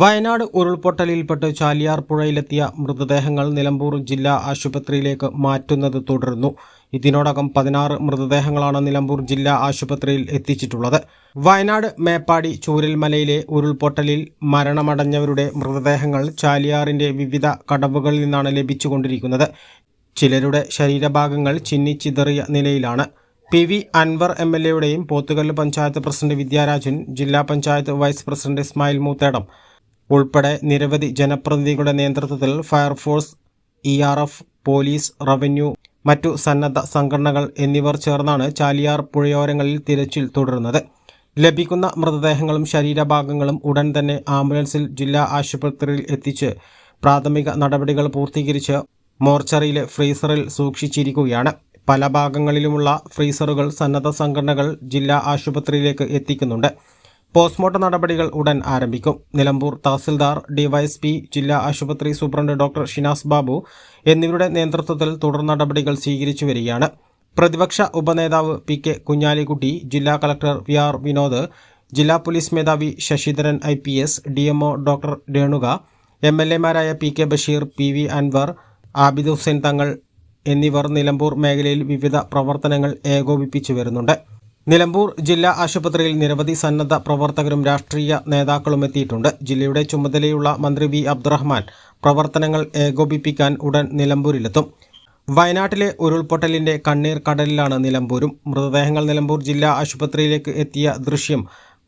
വയനാട് ഉരുൾപൊട്ടലിൽപ്പെട്ട് ചാലിയാർ പുഴയിലെത്തിയ മൃതദേഹങ്ങൾ നിലമ്പൂർ ജില്ലാ ആശുപത്രിയിലേക്ക് മാറ്റുന്നത് തുടരുന്നു. ഇതിനോടകം പതിനാറ് മൃതദേഹങ്ങളാണ് നിലമ്പൂർ ജില്ലാ ആശുപത്രിയിൽ എത്തിച്ചിട്ടുള്ളത്. വയനാട് മേപ്പാടി ചൂരൽമലയിലെ ഉരുൾപൊട്ടലിൽ മരണമടഞ്ഞവരുടെ മൃതദേഹങ്ങൾ ചാലിയാറിന്റെ വിവിധ കടവുകളിൽ നിന്നാണ് ലഭിച്ചുകൊണ്ടിരിക്കുന്നത്. ചിലരുടെ ശരീരഭാഗങ്ങൾ ചിന്നിച്ചിതറിയ നിലയിലാണ്. P V Anwar M L എയുടെയും പോത്തുകല്ല് പഞ്ചായത്ത് പ്രസിഡന്റ് വിദ്യാരാജൻ ജില്ലാ പഞ്ചായത്ത് വൈസ് പ്രസിഡന്റ് ഇസ്മായിൽ മൂത്തേടം ഉൾപ്പെടെ നിരവധി ജനപ്രതിനിധികളുടെ നേതൃത്വത്തിൽ fire force E R F police revenue മറ്റു സന്നദ്ധ സംഘടനകൾ എന്നിവർ ചേർന്നാണ് ചാലിയാർ പുഴയോരങ്ങളിൽ തിരച്ചിൽ തുടരുന്നത്. ലഭിക്കുന്ന മൃതദേഹങ്ങളും ശരീരഭാഗങ്ങളും ഉടൻ തന്നെ ആംബുലൻസിൽ ജില്ലാ ആശുപത്രിയിൽ എത്തിച്ച് പ്രാഥമിക നടപടികൾ പൂർത്തീകരിച്ച് മോർച്ചറിയിലെ ഫ്രീസറിൽ സൂക്ഷിച്ചിരിക്കുകയാണ്. പല ഭാഗങ്ങളിലുമുള്ള ഫ്രീസറുകൾ സന്നദ്ധ സംഘടനകൾ ജില്ലാ ആശുപത്രിയിലേക്ക് എത്തിക്കുന്നുണ്ട്. പോസ്റ്റ്മോർട്ടം നടപടികൾ ഉടൻ ആരംഭിക്കും. നിലമ്പൂർ തഹസിൽദാർ ഡിവൈഎസ്പി ജില്ലാ ആശുപത്രി സൂപ്രണ്ട് ഡോക്ടർ ഷിനാസ് ബാബു എന്നിവരുടെ നേതൃത്വത്തിൽ തുടർ നടപടികൾ സ്വീകരിച്ചു വരികയാണ്. പ്രതിപക്ഷ ഉപനേതാവ് പി കെ കുഞ്ഞാലിക്കുട്ടി ജില്ലാ കളക്ടർ വി ആർ വിനോദ് ജില്ലാ പോലീസ് മേധാവി Sasidharan I P S D MO doctor Renuka M L എമാരായ P K Basheer P V Anwar Abid Hussain Thangal എന്നിവർ നിലമ്പൂർ മേഖലയിൽ വിവിധ പ്രവർത്തനങ്ങൾ ഏകോപിപ്പിച്ചു വരുന്നുണ്ട്. നിലമ്പൂർ ജില്ലാ ആശുപത്രിയിൽ നിരവധി സന്നദ്ധ പ്രവർത്തകരും രാഷ്ട്രീയ നേതാക്കളും എത്തിയിട്ടുണ്ട്. ജില്ലയുടെ ചുമതലയുള്ള മന്ത്രി വി അബ്ദുറഹ്മാൻ പ്രവർത്തനങ്ങൾ ഏകോപിപ്പിക്കാൻ ഉടൻ നിലമ്പൂരിലെത്തും. വയനാട്ടിലെ ഉരുൾപൊട്ടലിന്റെ കണ്ണീർ കടലിലാണ് നിലമ്പൂരും. മൃതദേഹങ്ങൾ നിലമ്പൂർ ജില്ലാ ആശുപത്രിയിലേക്ക് എത്തിയ ദൃശ്യം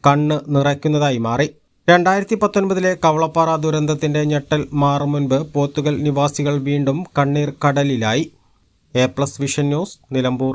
കണ്ണ് നിറയ്ക്കുന്നതായി മാറി. രണ്ടായിരത്തി പത്തൊൻപതിലെ കവളപ്പാറ ദുരന്തത്തിന്റെ ഞെട്ടൽ മാറും മുൻപ് പോത്തുകൽ നിവാസികൾ വീണ്ടും കണ്ണീർ കടലിലായി A plus vision news Nilambur.